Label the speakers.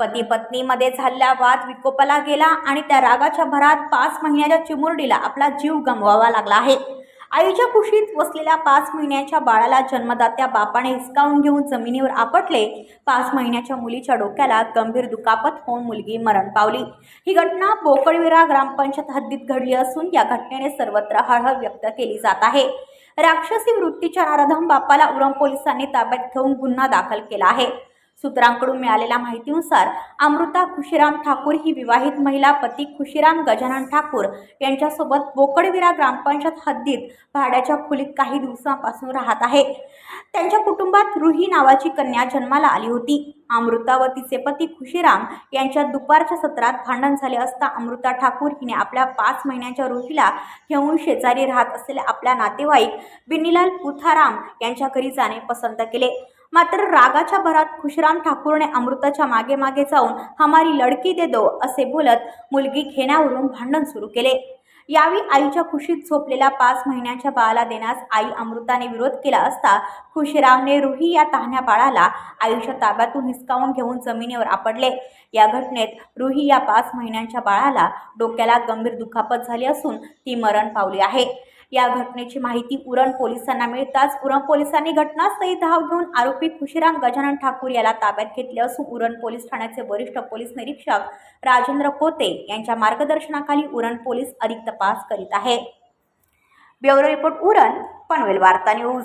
Speaker 1: पती पत्नीमध्ये झालेला वाद विकोपाला गेला आणि त्या रागाच्या भरात पाच महिन्याच्या चिमुरडीला आपला जीव गमवावा लागला आहे. आईच्या कुशीत वसलेल्या पाच महिन्याच्या बाळाला जन्मदात्या बापाने हिसकावून घेऊन जमिनीवर आपटले पाच महिन्याच्या मुलीच्या डोक्याला गंभीर दुखापत होऊन मुलगी मरण पावली. ही घटना बोकडविरा ग्रामपंचायत हद्दीत घडली असून या घटनेने सर्वत्र हळहळ व्यक्त केली जात आहे. राक्षसी वृत्तीच्या आराधम बापाला उरम पोलिसांनी ताब्यात घेऊन गुन्हा दाखल केला आहे. सूत्रांकडून मिळालेल्या माहितीनुसार अमृता खुशीराम ठाकूर ही विवाहित महिला पती खुशीराम गजानन ठाकूर यांच्यासोबत बोकडविरा ग्रामपंचायत हद्दीत भाड्याच्या खोलीत काही दिवसांपासून राहत आहे. त्यांच्या कुटुंबात रुही नावाची कन्या जन्माला आली होती. अमृता व तिचे पती खुशीराम यांच्या दुपारच्या सत्रात भांडण झाले असता अमृता ठाकूर हिने आपल्या पाच महिन्यांच्या रुहीला घेऊन शेजारी राहत असलेल्या आपल्या नातेवाईक बिनीलाल पुथाराम यांच्या घरी जाणे पसंत केले. मात्र रागाच्या भरात खुशराम ठाकूरने अमृताच्या मागे मागे जाऊन हमारी लडकी दे दो असे बोलत मुलगी घेण्यावरून भांडण सुरू केले. यावेळी आईच्या खुशीत झोपलेल्या पाच महिन्याच्या बाळाला देण्यास आई अमृताने विरोध केला असता खुशीरामने रुही या तहान्या बाळाला आईच्या ताब्यातून हिसकावून घेऊन जमिनीवर आपडले या घटनेत रुही या पाच महिन्यांच्या बाळाला डोक्याला गंभीर दुखापत झाली असून ती मरण पावली आहे. या घटनेची माहिती उरण पोलिसांना मिळताच उरण पोलिसांनी घटनास्थळी धाव घेऊन आरोपी खुशीराम गजानन ठाकूर याला ताब्यात घेतले असून उरण पोलीस ठाण्याचे वरिष्ठ पोलीस निरीक्षक राजेंद्र कोते यांच्या मार्गदर्शनाखाली उरण पोलीस अधिक तपास करीत आहे. ब्युरो रिपोर्ट उरण पनवेल वार्ता न्यूज.